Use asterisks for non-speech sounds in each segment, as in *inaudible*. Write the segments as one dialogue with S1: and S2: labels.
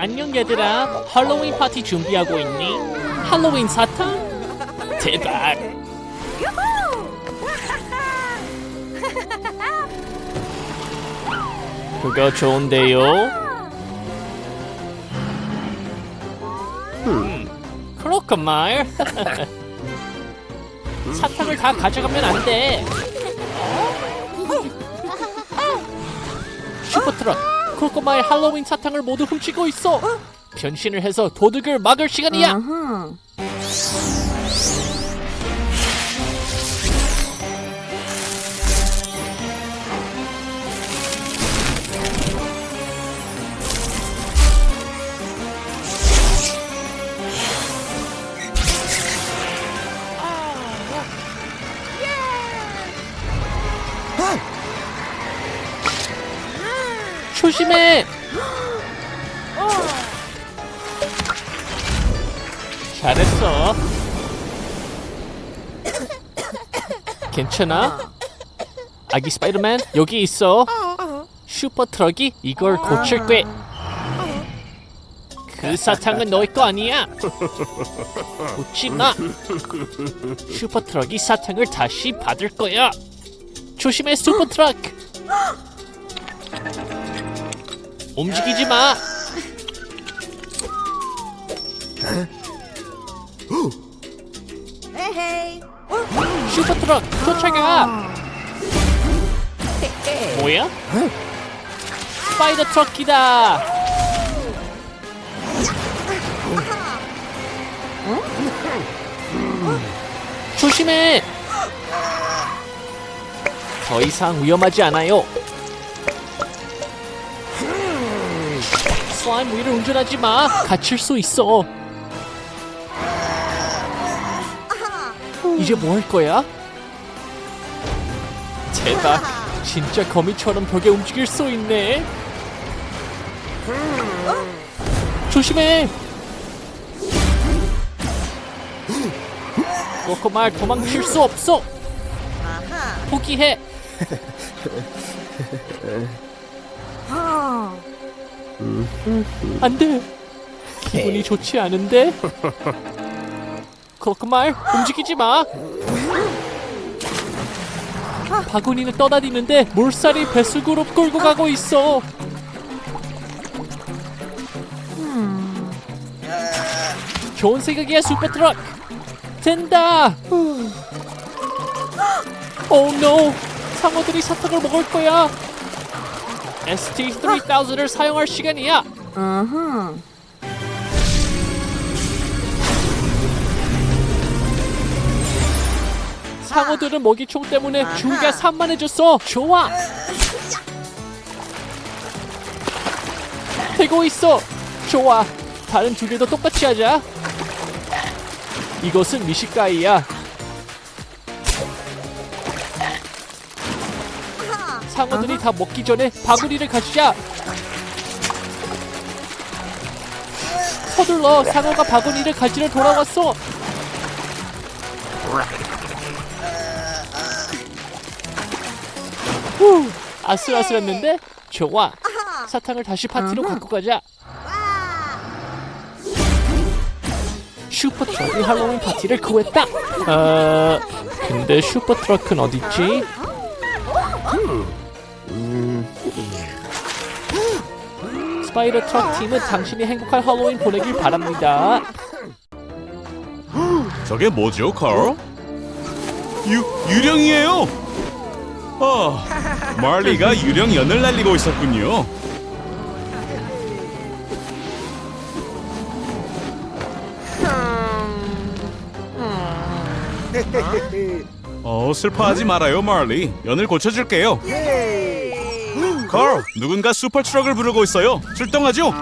S1: 안녕 얘들아. 할로윈 파티 준비하고 있니? 할로윈 사탕? 대박. *laughs* 그거 좋은데요? 음, 그렇군 말. *laughs* 사탕을 다 가져가면 안 돼. 슈퍼트럭, 크로코마의 할로윈 사탕을 모두 훔치고 있어. 변신을 해서 도둑을 막을 시간이야. 괜찮아? 아기 스파이더맨 여기 있어. 슈퍼 트럭이 이걸 고칠 게. 그 사탕은 너의 거 아니야. 웃지 마. 슈퍼 트럭이 사탕을 다시 받을 거야. 조심해 슈퍼 트럭. 움직이지 마.
S2: 에헤이.
S1: 슈퍼 트럭 도착아. 뭐야? 스파이더 트럭이다. 조심해. 더 이상 위험하지 않아요. 슬라임 위를 운전하지 마. 갇힐 수 있어. 이제 뭐 할 거야? 대박. 진짜 거미처럼 벽에 움직일 수 있네. 조심해. 꼬꼬말 도망칠 수 없어. 포기해.
S2: 아.
S1: 안 돼. 기분이 좋지 않은데? *laughs* 그렇구말 움직이지 마. 바구니는 떠다니는데 물살이 뱃속으로 끌고 가고 있어. 좋은 생각이야 슈퍼트럭. 된다. 오 노. 상어들이 사탕을 먹을 거야. ST3000을 사용할 시간이야.
S2: 아
S1: 상어들은 먹이총 때문에 주위가 산만해졌어. 좋아. 되고 있어. 좋아. 다른 두 개도 똑같이 하자. 이것은 미식가이야. 상어들이 다 먹기 전에 바구니를 가지자. 서둘러 상어가 바구니를 가지러 돌아왔어. 후, 아슬아슬했는데 좋아. 사탕을 다시 파티로 갖고 가자. 슈퍼 트럭이 할로윈 파티를 구했다. 아, 근데 슈퍼 트럭은 어딨지? 스파이더 트럭 팀은 당신이 행복한 할로윈 보내길 바랍니다.
S3: 저게 뭐죠, 카л? 유 유령이에요. 아, 말리가 유령 연을 날리고 있었군요. 어, 슬퍼하지 말아요, 말리. 연을 고쳐줄게요. 카л, 누군가 슈퍼 트럭을 부르고 있어요. 출동하죠.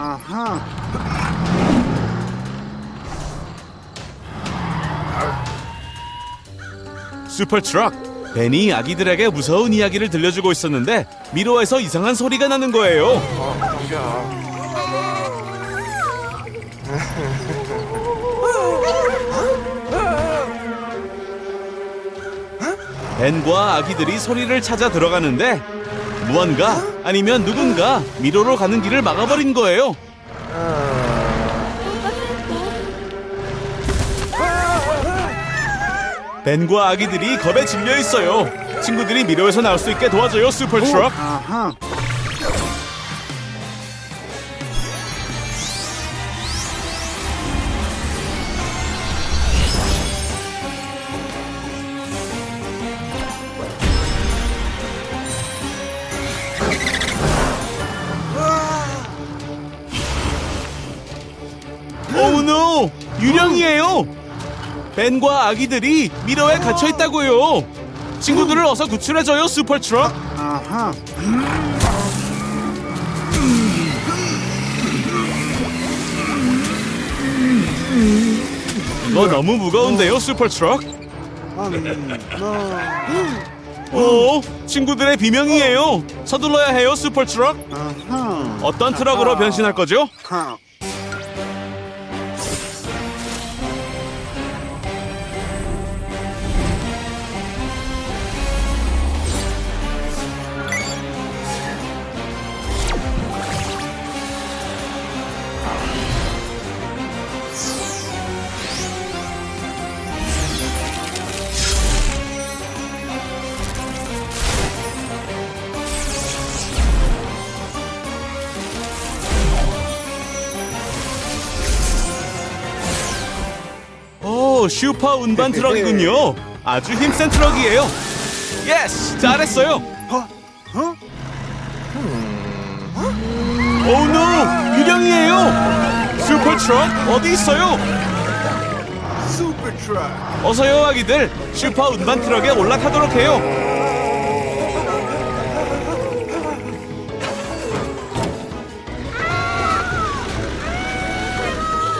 S3: 슈퍼 트럭. 벤이 아기들에게 무서운 이야기를 들려주고 있었는데 미로에서 이상한 소리가 나는 거예요. 벤과 아기들이 소리를 찾아 들어가는데 무언가 아니면 누군가 미로로 가는 길을 막아버린 거예요. 벤과 아기들이 겁에 질려 있어요. 친구들이 미로에서 나올 수 있게 도와줘요, 슈퍼 트럭. 오우 노! 유령이에요! 벤과 아기들이 미러에 갇혀 있다고요. 친구들을 어서 구출해줘요, 슈퍼 트럭. 이거 너무 무거운데요, 슈퍼 트럭. 오, 친구들의 비명이에요. 서둘러야 해요, 슈퍼 트럭. 어떤 트럭으로 변신할 거죠? 오, 슈퍼 운반 트럭이군요. 아주 힘센 트럭이에요. 예스, 잘했어요. 오우 노, 유령이에요. 슈퍼 트럭 어디 있어요? 어서요, 아기들. 슈퍼 운반 트럭에 올라타도록 해요.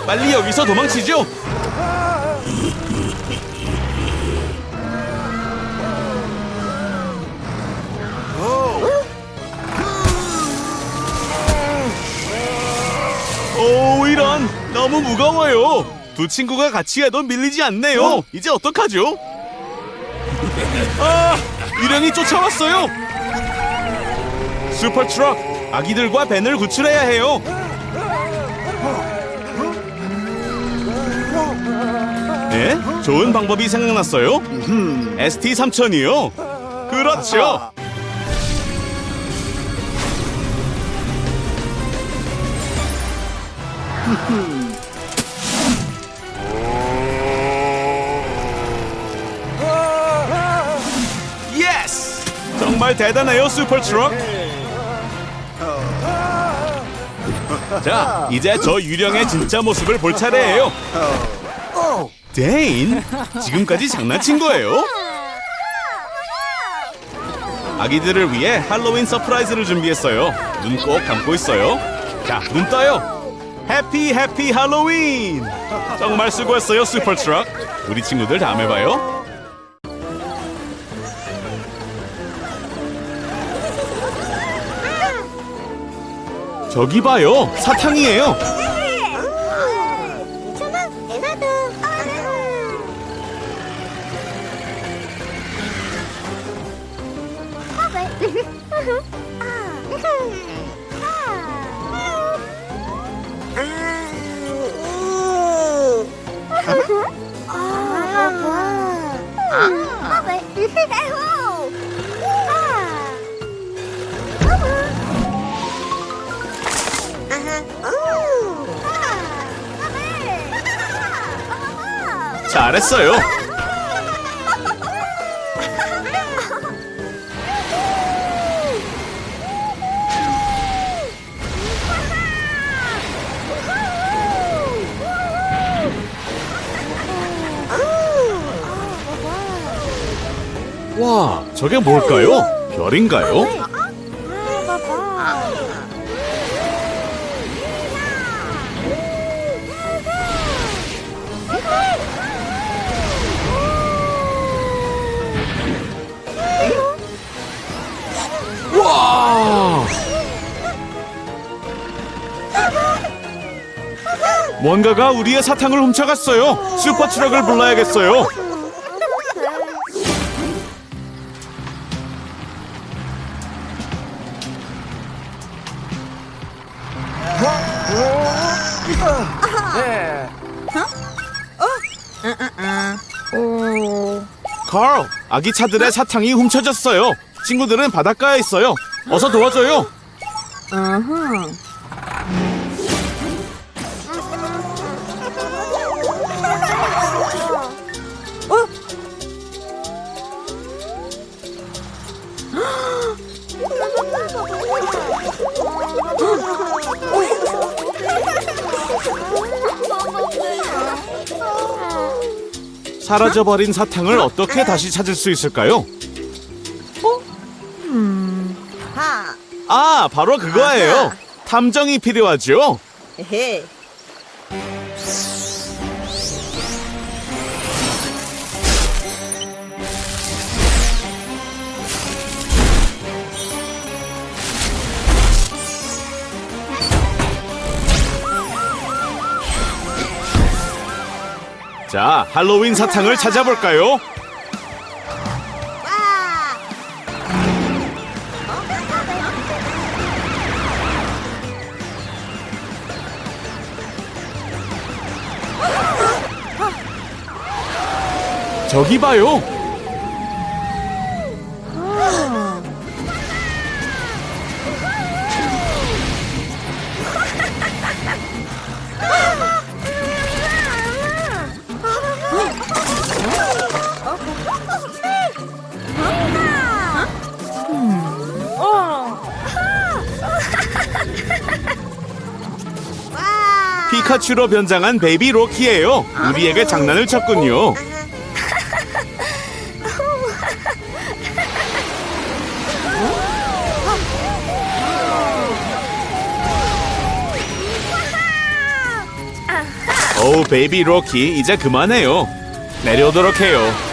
S3: 빨리 여기서 도망치죠. 너무 무거워요. 두 친구가 같이 해도 밀리지 않네요. 이제 어떡하죠? 아 유령이 쫓아왔어요. 슈퍼 트럭 아기들과 벤을 구출해야 해요. 네? 좋은 방법이 생각났어요. ST 3000이요. 그렇죠. 정말 대단해요, 슈퍼 트럭. 자, 이제 저 유령의 진짜 모습을 볼 차례예요. 데인, 지금까지 장난친 거예요? 아기들을 위해 할로윈 서프라이즈를 준비했어요. 눈 꼭 감고 있어요. 자, 눈 떠요. 해피 해피 할로윈! 정말 수고했어요, 슈퍼 트럭. 우리 친구들 다음에 봐요. 저기 봐요, 사탕이에요.
S2: 아, 왜? 아. 아.
S3: 잘했어요. 와, 저게 뭘까요? 별인가요? 뭔가가 우리의 사탕을 훔쳐갔어요. 슈퍼 트럭을 불러야겠어요.
S2: 오.
S3: 카л, 아기 차들의 사탕이 훔쳐졌어요. 친구들은 바닷가에 있어요. 어서 도와줘요. 사라져버린 사탕을 어떻게 다시 찾을 수 있을까요?
S2: 하.
S3: 아, 바로 그거예요. 탐정이 필요하죠.
S2: 헤헤.
S3: 자, 할로윈 사탕을 찾아볼까요?
S2: 와.
S3: 저기 봐요.
S2: 와.
S3: 피카츄로 변장한 베이비 로키예요. 우리에게 장난을 쳤군요. 어우, 베이비 로키, 이제 그만해요. 내려오도록 해요.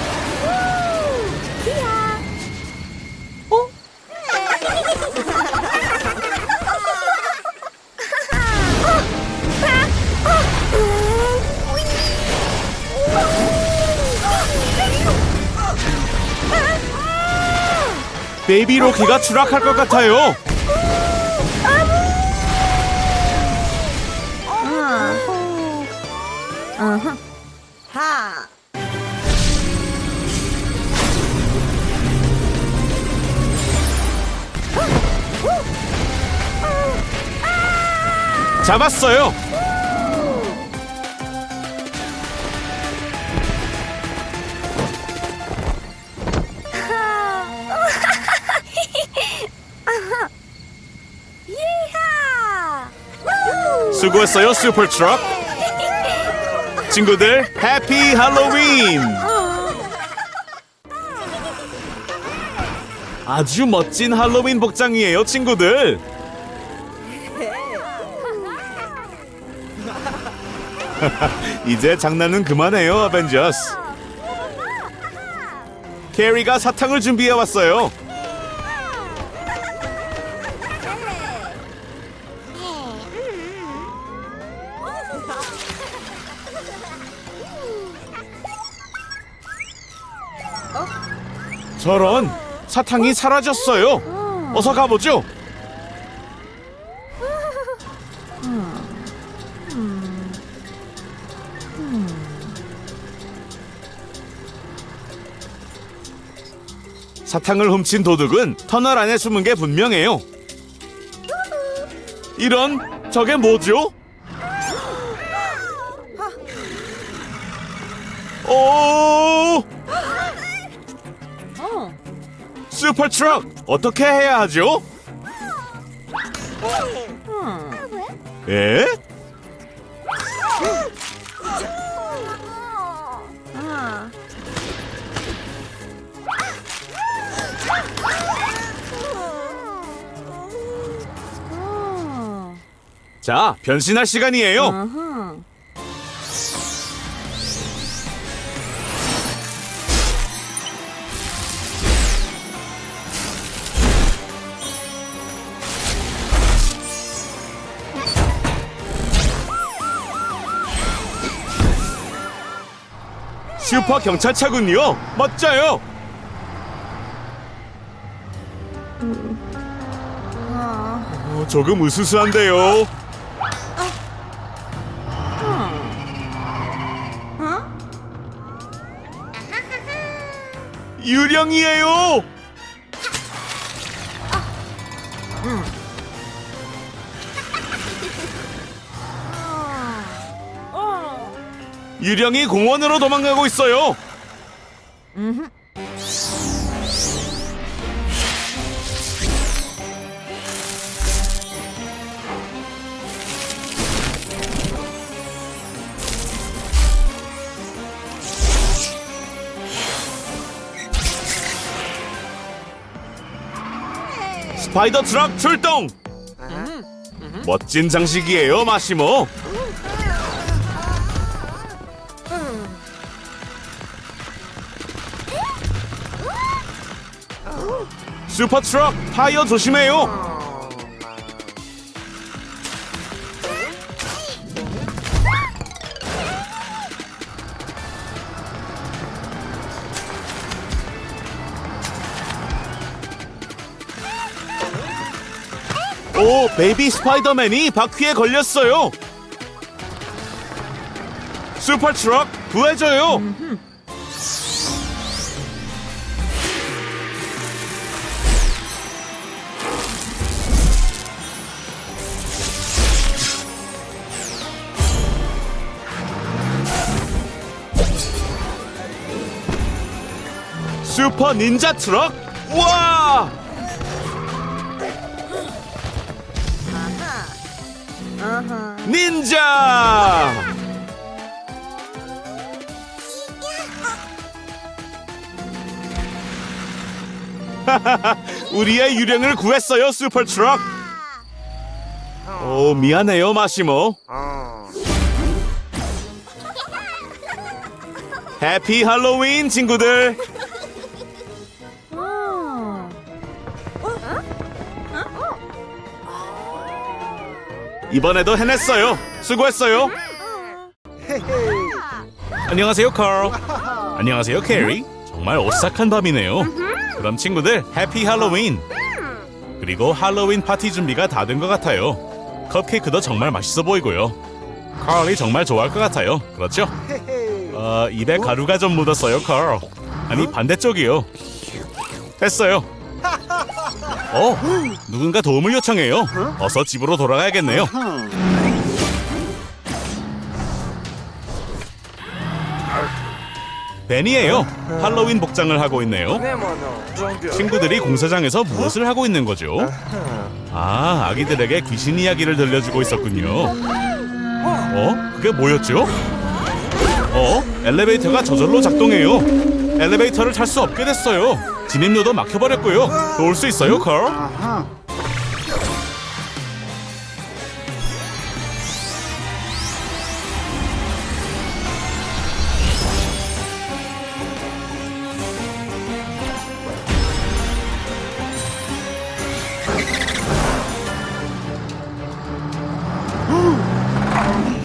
S3: 베이비 로키가 추락할 것 같아요.
S2: 하.
S3: 잡았어요. 수고했어요, 슈퍼 트럭. 친구들, 해피 할로윈! 아주 멋진 할로윈 복장이에요, 친구들. *laughs* 이제 장난은 그만해요, 어벤져스. 캐리가 사탕을 준비해 왔어요. 저런 사탕이 사라졌어요. 어서 가보죠. 사탕을 훔친 도둑은 터널 안에 숨은 게 분명해요. 이런 저게 뭐죠? 오! 슈퍼 트럭 어떻게 해야 하죠? 에? 자, 변신할 시간이에요. 슈퍼 경찰차군요. 멋져요. 어, 조금 으스스한데요. 유령이에요. 유령이 공원으로 도망가고 있어요. 스파이더 트럭 출동! 멋진 장식이에요, 마시모. 슈퍼 트럭 타이어 조심해요. 오, 베이비 스파이더맨이 바퀴에 걸렸어요. 슈퍼 트럭 구해줘요. 슈퍼 닌자 트럭? 와!
S2: 아하.
S3: 닌자! *laughs* 우리의 유령을 구했어요, 슈퍼 트럭. 오, 미안해요, 마시모. 해피 할로윈, 친구들. 이번에도 해냈어요. 수고했어요. 안녕하세요, 카л. 안녕하세요, 캐리. 정말 오싹한 밤이네요. 그럼 친구들, 해피 할로윈. 그리고 할로윈 파티 준비가 다 된 것 같아요. 컵케이크도 정말 맛있어 보이고요. 카일이 정말 좋아할 것 같아요. 그렇죠? 어, 입에 가루가 좀 묻었어요, 카일. 아니, 반대쪽이요. 됐어요. 어, 누군가 도움을 요청해요. 어서 집으로 돌아가야겠네요. 벤이에요. 할로윈 복장을 하고 있네요. 친구들이 공사장에서 무엇을 하고 있는 거죠? 아, 아기들에게 귀신 이야기를 들려주고 있었군요. 어? 그게 뭐였죠? 어? 엘리베이터가 저절로 작동해요. 엘리베이터를 탈 수 없게 됐어요. 진입로도 막혀버렸고요. 도울 수 있어요, 컬?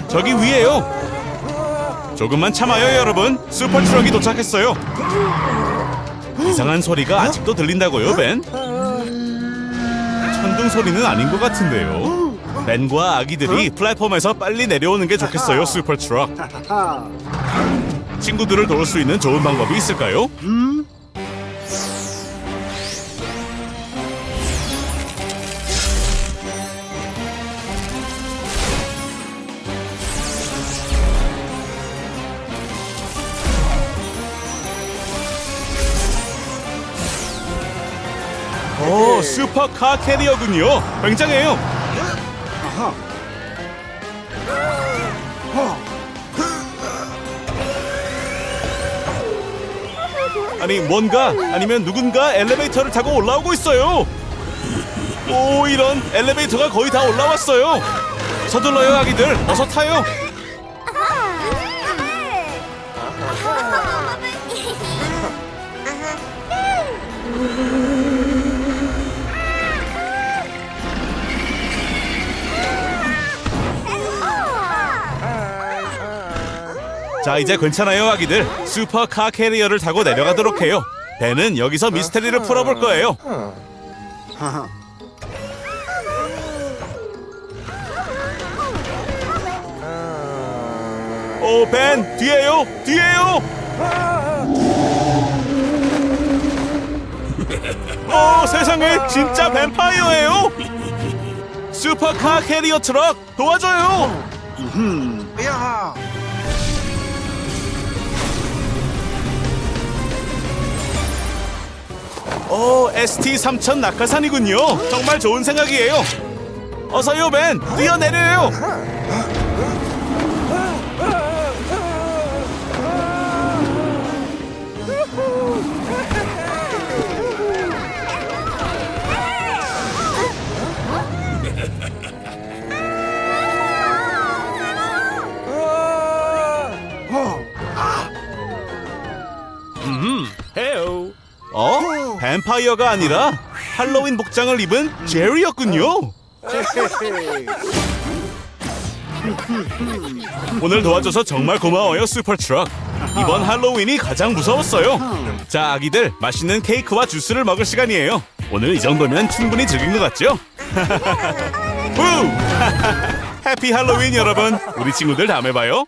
S3: 저기 위에요. 조금만 참아요, 여러분. 슈퍼 트럭이 도착했어요. 이상한 소리가 아직도 들린다고요, 벤? 천둥 소리는 아닌 것 같은데요. 벤과 아기들이 플랫폼에서 빨리 내려오는 게 좋겠어요, 슈퍼 트럭. *laughs* 친구들을 도울 수 있는 좋은 방법이 있을까요? 오, 슈퍼 카 캐리어군요. 굉장해요. 아니 뭔가 아니면 누군가 엘리베이터를 타고 올라오고 있어요. 오 이런 엘리베이터가 거의 다 올라왔어요. 서둘러요 아기들 어서 타요. 자 이제 괜찮아요 아기들 슈퍼 카 캐리어를 타고 내려가도록 해요 벤은 여기서 미스테리를 풀어볼 거예요 오벤 뒤에요 뒤에요 어 세상에 진짜 뱀파이어예요. 슈퍼카 캐리어 트럭 도와줘요. 오, ST3000 낙하산이군요. 정말 좋은 생각이에요. 어서요, 벤. 뛰어내려요. 뱀파이어가 아니라 할로윈 복장을 입은 제리였군요. 오늘 도와줘서 정말 고마워요, 슈퍼트럭. 이번 할로윈이 가장 무서웠어요. 자, 아기들, 맛있는 케이크와 주스를 먹을 시간이에요. 오늘 이 정도면 충분히 즐긴 것 같죠? *laughs* 우! *laughs* 해피 할로윈 여러분. 우리 친구들 다음에 봐요.